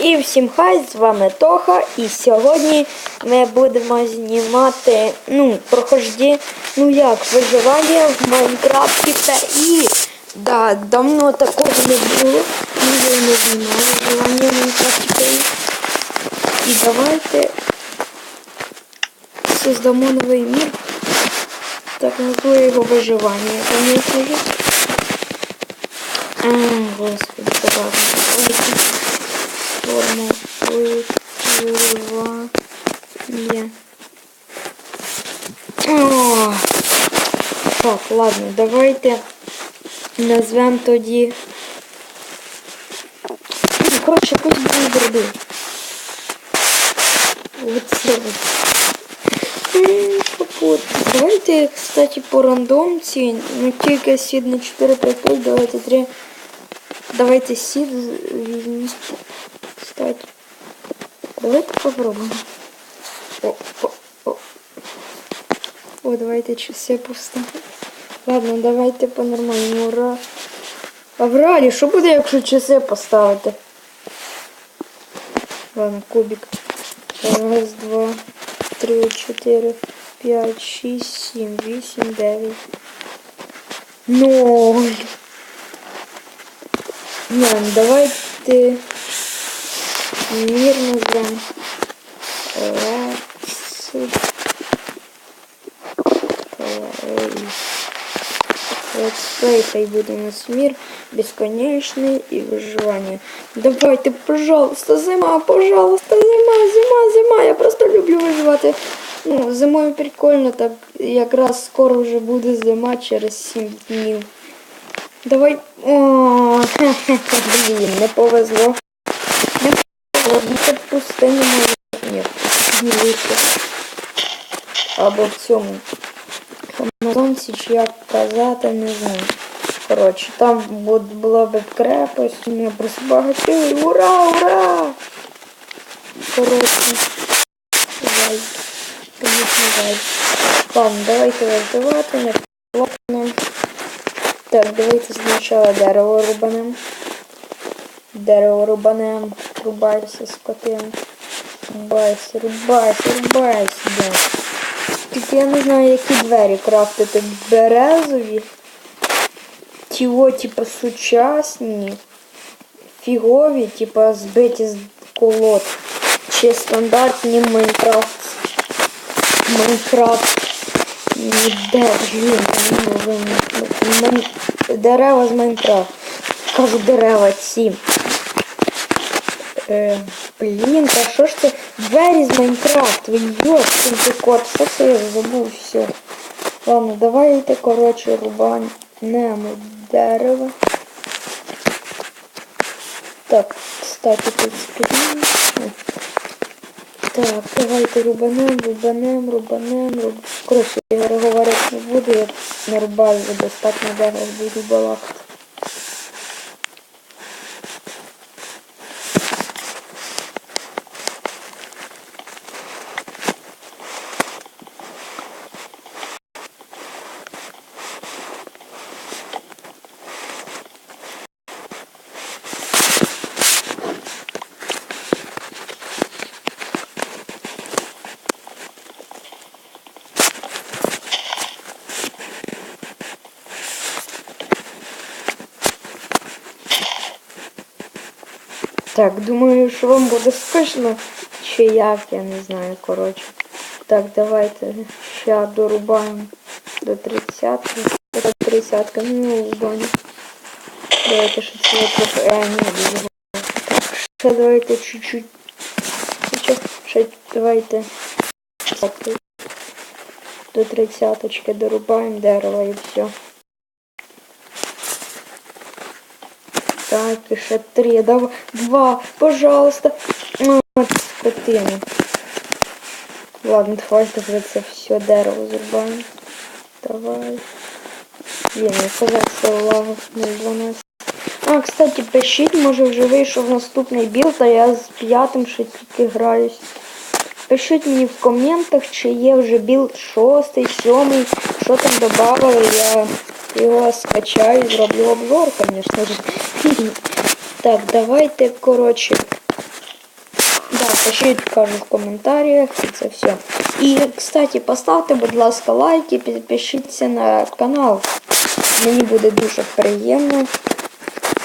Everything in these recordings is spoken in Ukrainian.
І всім хай, з вами Тоха, і сьогодні ми будемо знімати, ну, прохожді, ну як, виживання в Майнкрафті та і. Да, давно такого не було. Ми вже не знімали виживання в Майнкрафті і. Давайте создамо новий мір. Так назву його виживання, же. А, господи, забавно. Форму виживання. О, Так, ладно, давайте назвемо тоді. Ну, Коротше, пусть буде дроби. Оце от. Давайте, кстати, по рандомці, ну тільки сід на 4 5 5, давайте 3. Давайте сід візьміть. Кстати. Давайте попробуем. О, о, о. О, давайте часи поставимо. Ладно, давайте по-нормальному. Ура. А в реалі, що буде, якщо часи поставити? Ладно, кубик. Раз, два, три, чотири, п'ять, шість, сім, вісім, дев'ять. Ноль. Не, давайте мир назовем. Let's Play, хай буде у нас мир бесконечный и выживание. Давайте, пожалуйста, зима, пожалуйста, зима, зима, зима. Я просто люблю виживати. Ну, зимою прикольно, так якраз скоро вже буде зима через 7 днів. Давай. О, блін, не повезло. Не повезло, це пустині може. Ні, ділити. Або в цьому. Амазонці, чи як казати, не знаю. Коротше, там була б крепость, ми просто багатили. Ура, ура! Коротше. Зай. Звісно, зай. Ладно, давайте роздавати, не плотно. Так, давайте спочатку дерево рубанем. Дерево рубанем. Рубайся, скотин. Рубайся, рубайся, рубайся, да. Тільки я не знаю, які двері крафтити. Березові. Ті о, типа сучасні. Фігові, типа збиті з колод. Чи стандартні Майнкрафт. Майнкрафт. Де, дерева з Майнкрафт. Кажу дерева ці. Е, блін, та що ж це? Двері з Майнкрафт, ви йоп, ти кот, що це я забув все. Ладно, давайте, коротше, рубанемо дерево. Так, кстати, тут скрін. Так, давайте рубанем, рубанем, рубанем, руб... Коротше, я говорити не буду, я не рубаю, я достатньо дерева буду балакати. Так, думаю, що вам буде скучно, чи як, я не знаю, коротше. Так, давайте ще дорубаємо до 30. До 30, ну, баню. Давайте ще це трохи. Е, ні, дуже. Так, ще давайте чуть-чуть. Ще давайте. До 30 дорубаємо дерево і все. Так, и ще три, давай, два, пожалуйста. Ну, скотина. Ладно, вже це все дерево зрубаємо. Давай. Є, не казався лава 012. А, кстати, пишіть, може вже вийшов наступний білд, а я з п'ятим ще тільки граюсь. Пишіть мені в коментах, чи є вже білд шостий, сьомий, що там додавали, я його скачаю, зроблю обзор, звісно ж. Так, давайте, коротше, Пишіть, кажу в коментарях і це все. І, кстати, поставте, будь ласка, лайк і підпишіться на канал. Мені буде дуже приємно.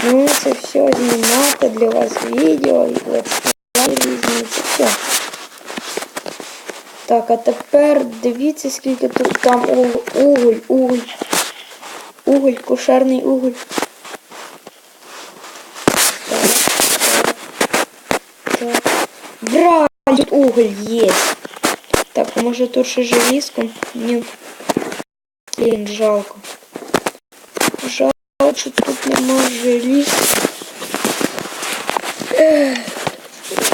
Ну, це все знімати для вас відео і летсплей це все. Так, а тепер дивіться, скільки тут там уголь, уголь. Уголь, кошерний уголь. Так, так, так. Тут уголь есть. Так, а може тут ще желізко? Ні. Блін, жалко. Жалко, що тут нема желіз. Ех,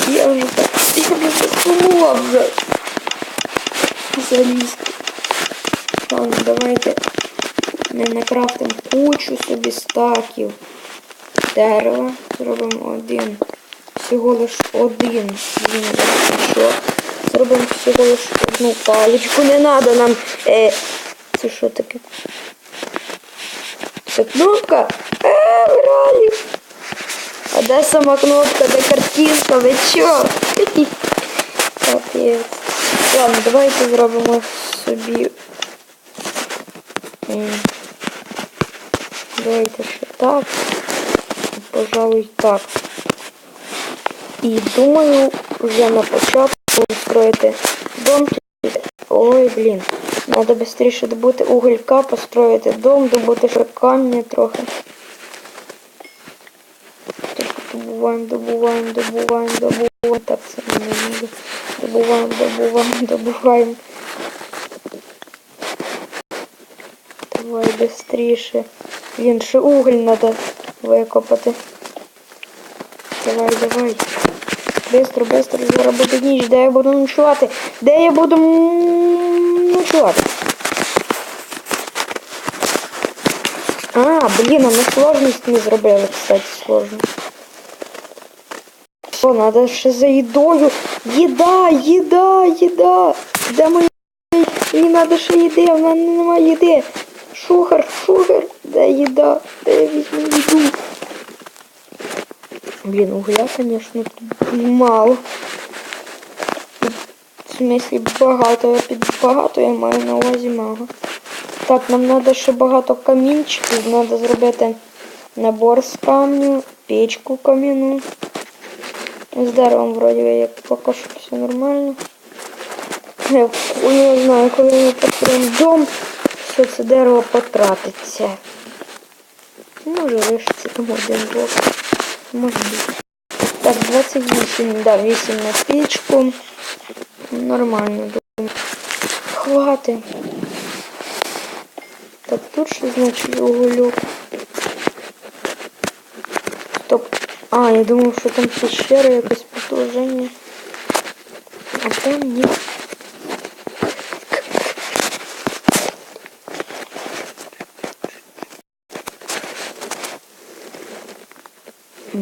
Я вже так, я вже засунула вже. Залізти. Ладно, давайте ми накрафтимо кучу собі стаків дерева. Зробимо один. Всього лиш один. Що? Зробимо всього лиш одну паличку. Не треба нам. Е, це що таке? Це кнопка? Е, граю. А де сама кнопка, де картинка? Ви чо? Капець. Ладно, давайте зробимо собі. Давайте ще так. Пожалуй, так. І думаю, вже на початку строїти дом. Ой, блін. Надо швидше добути уголька, построїти дом, добути ще камня трохи. Добуваємо, добуваємо, добуваємо, добуваємо. Так, це не буде. Добуваємо, добуваємо, добуваємо. Давай быстріше. Блін, ще уголь треба викопати. Давай, давай. Бистро, бистро, зараз ніч. Де я буду ночувати? Де я буду ночувати? А, блін, а ми сложність не зробили, кстати, сложно. Що, треба ще за їдою. Їда, їда, їда. Де моя Мені треба ще їди, в мене немає їди. Шухар, шухар, де їда? Де я візьму їду? Блін, угля, звісно, тут мало. В смислі багато, під я маю на увазі мало. Так, нам треба ще багато камінчиків, треба зробити набор з камню, печку кам'яну. З деревом вроді як поки що все нормально. Я не знаю, коли ми построїмо дом, все це дерево потратиться. Може лишиться там один блок. Може бути. Так, 28, да, 8 на пічку. Нормально, думаю. Хватить. Так, тут що значить уголюк? Стоп. А, я думав, що там пещера якось продовження. А там ні.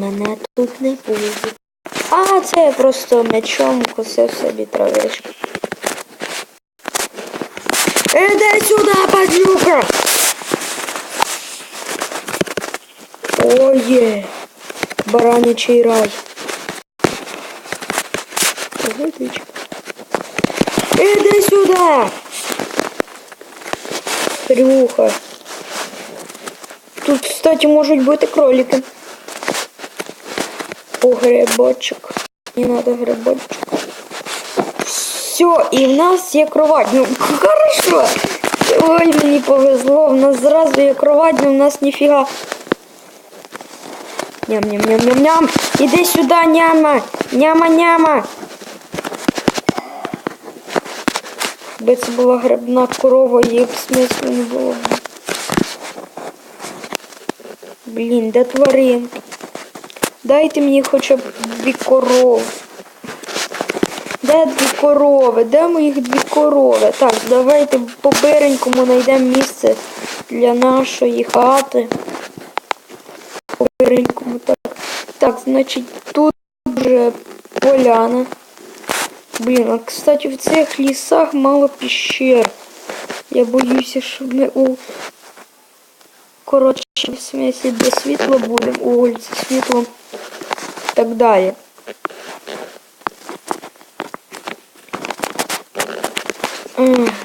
Мене тут не буде. А, це я просто м'ячом косив собі травичку. Іди сюди, падлюка! Оє! Баранячий рай. Іди сюди! Рюха. Тут, кстати, можуть бути кролики. О, грибочок. Не надо грибочок. Все, і в нас є кровать. Ну, хорошо. Ой, мені повезло. В нас зразу є кровать, но в нас ніфіга. Ням-ням-ням-ням-ням. Іди сюди, няма. Няма-няма. Якби це була грибна корова, її б смислу не було. Блін, де тваринки? Дайте мені хоча б дві корови. Де дві корови? Де моїх дві корови? Так, давайте по биренькому знайдемо місце для нашої хати. По биренькому, так. Так, значить, тут вже поляна. Блін, а кстати, в цих лісах мало піщер. Я боюся, що ми у коротше, в смысле, де світло будемо, у вулиці світло так далі.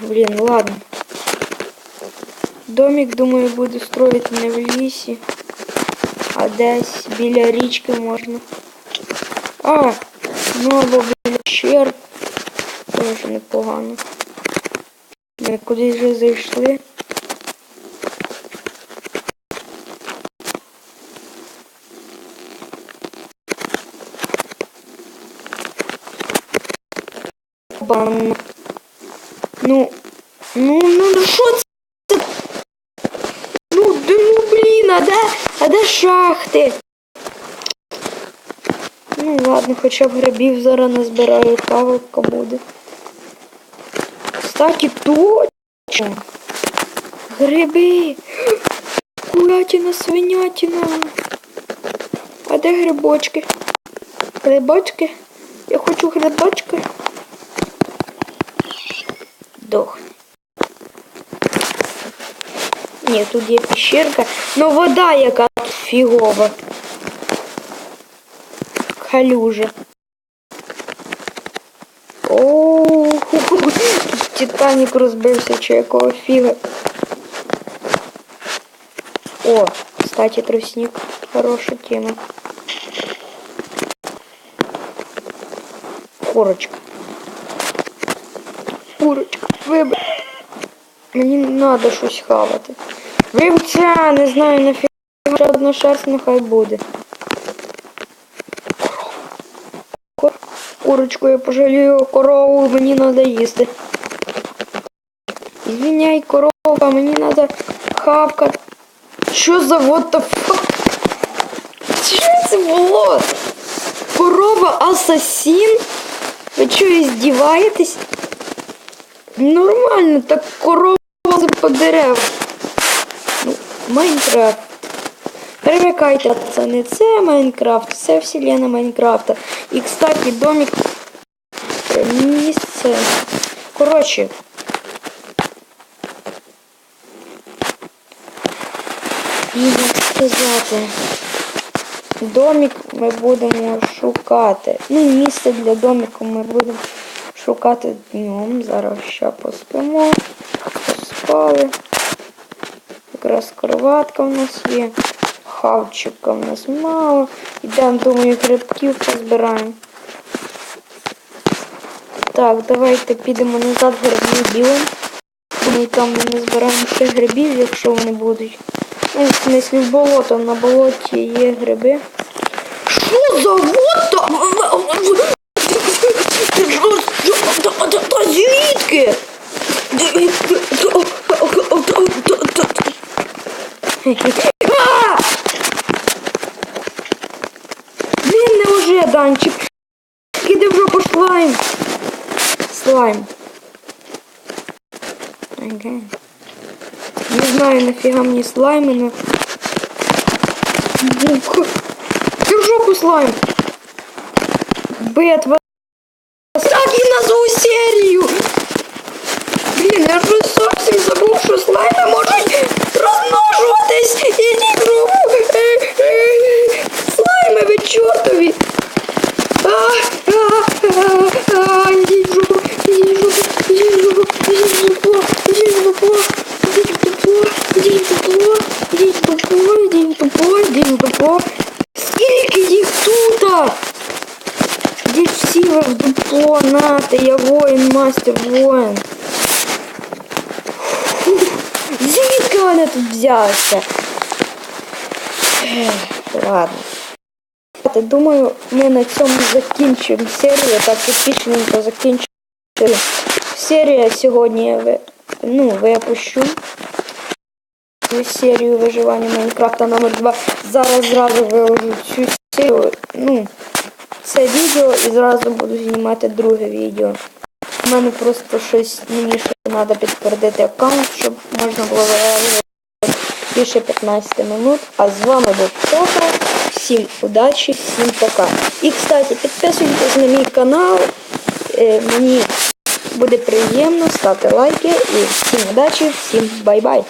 Блин, ладно. Домик, думаю, буду строить не в лісі, а десь біля річки можна. А, ну або біля щерб. Тоже непогано. Ми кудись вже зайшли. Бан. Ну, ну, ну, ну що це? Ну, да, ну, блін, а де, а де шахти? Ну ладно, хоча б грибів зараз назбираю, кавалка буде. Кстати, точно. Гриби. Курятина, свинятина. А де грибочки? Грибочки? Я хочу грибочки. Дохне. Ні, тут є пещерка, но вода яка тут фігова. Калюжа. О, тут Титанік розбився чи якого фіга. О, кстати, тростник. Хороша тема. Курочка. Мені треба щось хавати. Вивця, не знаю, нафіга ще одна шерсть, нехай буде. Курочку я пожалію, корову мені треба їсти. Извиняй, корова, мені треба хавкати. Що за what the fuck? Що це було? Корова асасін? Ви що, издеваетесь? Нормально, так корова по дерев. Ну, Майнкрафт. Привикайте, пацани, це Майнкрафт, це вселена Майнкрафта. І, кстати, домик е, місце. Коротше. І сказати. Домик ми будемо шукати. Ну, місце для домику ми будемо шукати днем. Зараз ще поспимо. Поспали. Якраз кроватка в нас є. Хавчика в нас мало. Ідемо, думаю, грибків позбираємо. Так, давайте підемо назад грибний білим. Думаю, там ми не збираємо ще грибів, якщо вони будуть. Ну, в смислі, в болото, на болоті є гриби. Що за вот Та звідки? А! Не уже, Данчик. Іди в жопу слайм. Слайм. Ага. Не знаю, нафига мне слаймы, но... Бух. Ты в жопу слайм! Бет, вас... Так і назву серію! Я ж зовсім забув, що слайми можуть розмножуватись! Ідіть е, Слайми ви чортові! Скільки їх тут? Ідіть всі ви в дупло, нате, я воїн, мастер, воїн. Вони тут взялися? Ладно. Думаю, ми на цьому закінчимо серію, так епічненько закінчимо. Серія сьогодні я ну, випущу. Серію виживання Майнкрафта номер 2 Зараз зразу виложу цю серію. Ну, це відео і зразу буду знімати друге відео. У мене просто щось мені ще треба підтвердити аккаунт, щоб можна було виразити більше 15 минут. А з вами був Тоха. Всім удачі, всім пока. І, кстати, підписуйтесь на мій канал. Е, Мені буде приємно, ставте лайки і всім удачі, всім бай-бай.